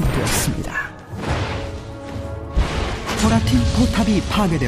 파괴되었습니다. 보라팀 포탑이 파괴되었습니다.